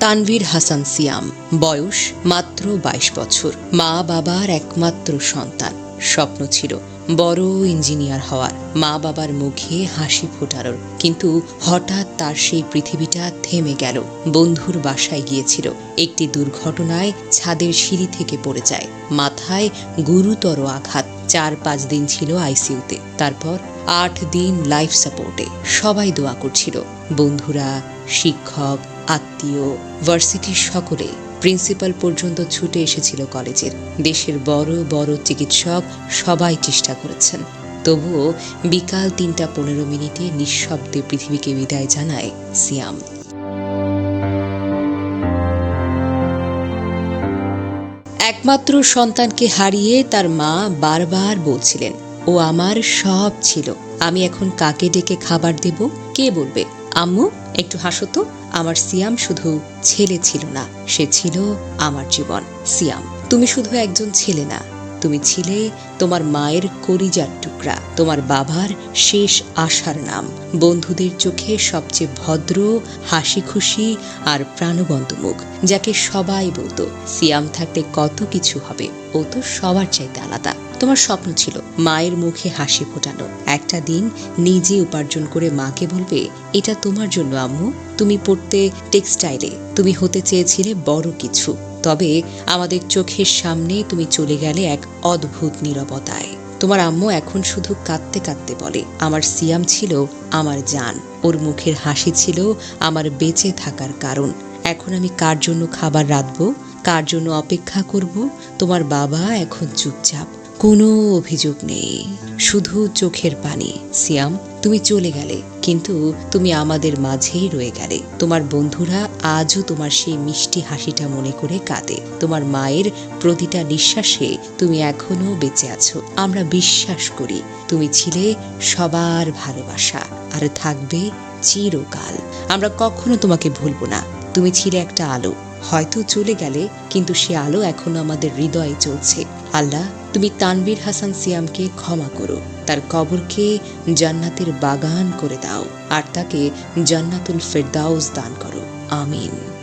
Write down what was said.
তানভীর হাসান সিয়াম। বয়স মাত্র বাইশ বছর। মা বাবার একমাত্র সন্তান। স্বপ্ন ছিল বড় ইঞ্জিনিয়ার হওয়ার। মা বাবার মুখে হাসি ফোটানোর। কিন্তু হঠাৎ তার সেই পৃথিবীটা থেমে গেল। বন্ধুর বাসায় গিয়েছিল। একটি দুর্ঘটনায় ছাদের সিঁড়ি থেকে পড়ে যায়। মাথায় গুরুতর আঘাত। চার পাঁচ দিন ছিল আইসিইউতে। তারপর আট দিন লাইফ সাপোর্টে। সবাই দোয়া করছিল। বন্ধুরা, শিক্ষক আত্মীয় ভার্সিটির সকলে প্রিন্সিপাল পর্যন্ত ছুটে এসেছিল কলেজের। দেশের বড় বড় চিকিৎসক সবাই চেষ্টা করেছেন। তবুও বিকাল তিনটা পনেরো মিনিটে নিঃশব্দে পৃথিবীকে বিদায় জানায় সিয়াম। একমাত্র সন্তানকে হারিয়ে তার মা বারবার বলছিলেন, ও আমার সব ছিল, আমি এখন কাকে ডেকে খাবার দেব? কে বলবে? আম্মু একটু হাসো তো। আমার সিয়াম শুধু ছেলে ছিল না, সে ছিল আমার জীবন। সিয়াম, তুমি শুধু একজন ছেলে না, তুমি ছিলে তোমার মায়ের করিজার টুকরা, তোমার বাবার শেষ আশার নাম। বন্ধুদের চোখে সবচেয়ে ভদ্র হাসি খুশি আর প্রাণবন্ত মুখ, যাকে সবাই বলতো, সিয়াম থাকতে কত কিছু হবে, ও তো সবার চাইতে আলাদা। তোমার স্বপ্ন ছিল মায়ের মুখে হাসি ফোটানো। একটা দিন নিজে উপার্জন করে মাকে বলবে, এটা তোমার জন্য, আম্মু। তুমি পড়তে টেক্সটাইলে, তুমি হতে চেয়েছিলে বড় কিছু। তবে আমাদের চোখের সামনে তুমি চলে গেলে এক অদ্ভুত নীরবতায়। তোমার আম্মু এখন শুধু কাঁদতে কাঁদতে বলে, আমার সিয়াম ছিল আমার জান। ওর মুখের হাসি ছিল আমার বেঁচে থাকার কারণ। এখন আমি কার জন্য খাবার রাঁধবো? কার জন্য অপেক্ষা করব? তোমার বাবা এখন চুপচাপ। কোনো অভিযোগ নেই। শুধু চোখের পানি। সিয়াম, তুমি চলে গেলে। কিন্তু তুমি আমাদের মাঝেই রয়ে গেলে। তোমার বন্ধুরা আজও তোমার সেই মিষ্টি হাসিটা মনে করে কাঁদে। তোমার মায়ের প্রতিটা নিঃশ্বাসে তুমি এখনও বেঁচে আছো। আমরা বিশ্বাস করি, তুমি ছিলে সবার ভালোবাসা। আর থাকবে চিরকাল। আমরা কখনো তোমাকে ভুলবো না। তুমি ছিলে একটা আলো। হয়তো চলে গেলে, কিন্তু সে আলো এখনও আমাদের হৃদয়ে চলছে। আল্লাহ, তুমি তানবীর হাসান সিয়ামকে ক্ষমা করো। তার কবরকে জান্নাতের বাগান করে দাও। আর তাকে জান্নাতুল ফেরদাউস দান করো। আমিন।